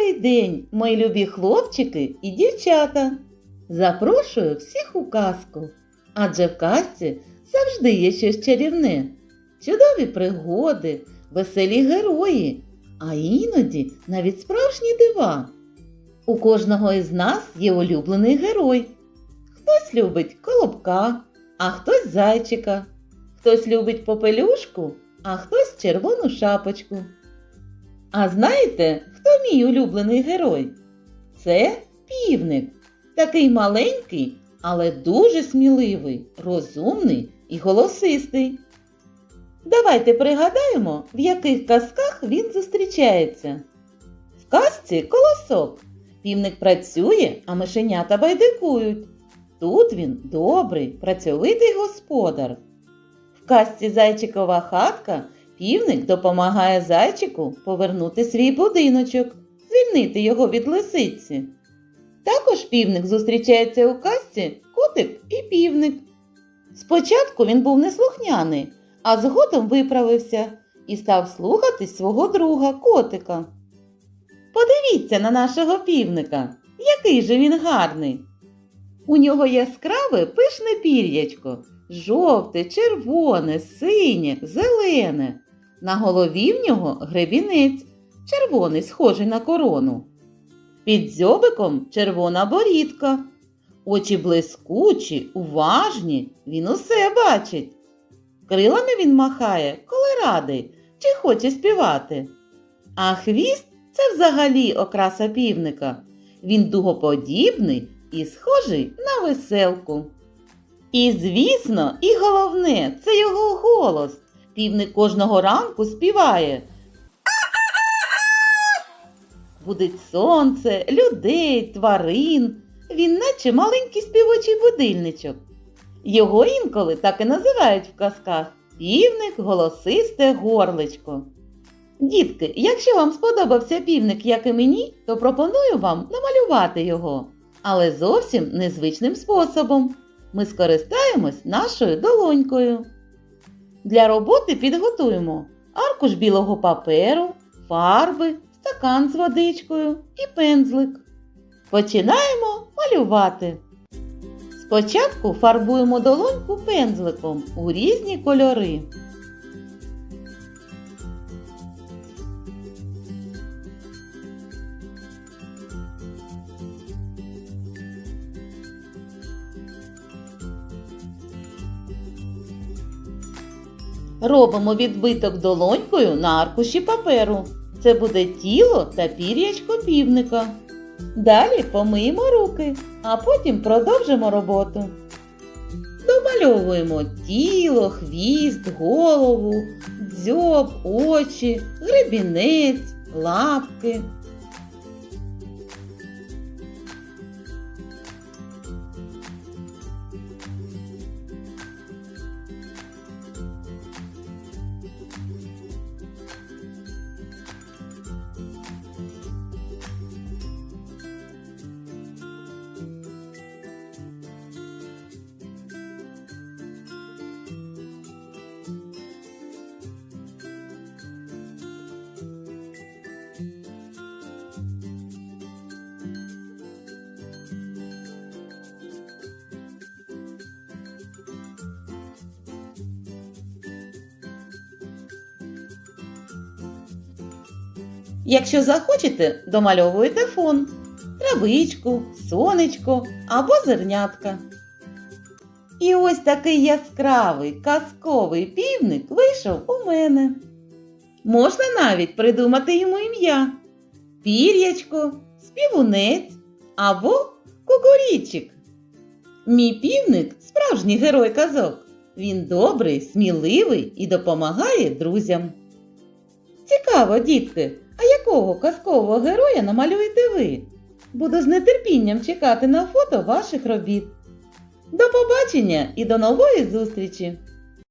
Добрий день, мої любі хлопчики і дівчата. Запрошую всіх у казку, адже в казці завжди є щось чарівне, чудові пригоди, веселі герої, а іноді навіть справжні дива. У кожного із нас є улюблений герой. Хтось любить колобка, а хтось зайчика, хтось любить попелюшку, а хтось червону шапочку. А знаєте, хто мій улюблений герой? Це півник. Такий маленький, але дуже сміливий, розумний і голосистий. Давайте пригадаємо, в яких казках він зустрічається. В казці колосок. Півник працює, а мишенята байдикують. Тут він добрий, працьовитий господар. В казці Зайчикова хатка півник допомагає зайчику повернути свій будиночок, звільнити його від лисиці. Також півник зустрічається у казці котик і півник. Спочатку він був неслухняний, а згодом виправився і став слухати свого друга котика. Подивіться на нашого півника, який же він гарний. У нього яскраве пишне пір'ячко, жовте, червоне, синє, зелене. На голові в нього гребінець, червоний, схожий на корону. Під дзьобиком червона борідка. Очі блискучі, уважні, він усе бачить. Крилами він махає, коли радий, чи хоче співати. А хвіст це взагалі окраса півника. Він дугоподібний і схожий на веселку. І, звісно, і головне, це його голос. Півник кожного ранку співає. Будить сонце, людей, тварин. Він наче маленький співочий будильничок. Його інколи так і називають в казках півник голосисте горличко. Дітки, якщо вам сподобався півник, як і мені, то пропоную вам намалювати його, але зовсім незвичним способом. Ми скористаємось нашою долонькою. Для роботи підготуємо аркуш білого паперу, фарби, стакан з водичкою і пензлик. Починаємо малювати. Спочатку фарбуємо долоньку пензликом у різні кольори. Робимо відбиток долонькою на аркуші паперу. Це буде тіло та пір'ячко півника. Далі помиємо руки, а потім продовжимо роботу. Домальовуємо тіло, хвіст, голову, дзьоб, очі, гребінець, лапки. Якщо захочете, домальовуйте фон, травичку, сонечко або зернятка. І ось такий яскравий казковий півник вийшов у мене. Можна навіть придумати йому ім'я пір'ячко, співунець або кукурічик. Мій півник справжній герой казок. Він добрий, сміливий і допомагає друзям. Цікаво, дітки, а якого казкового героя намалюєте ви? Буду з нетерпінням чекати на фото ваших робіт. До побачення і до нової зустрічі!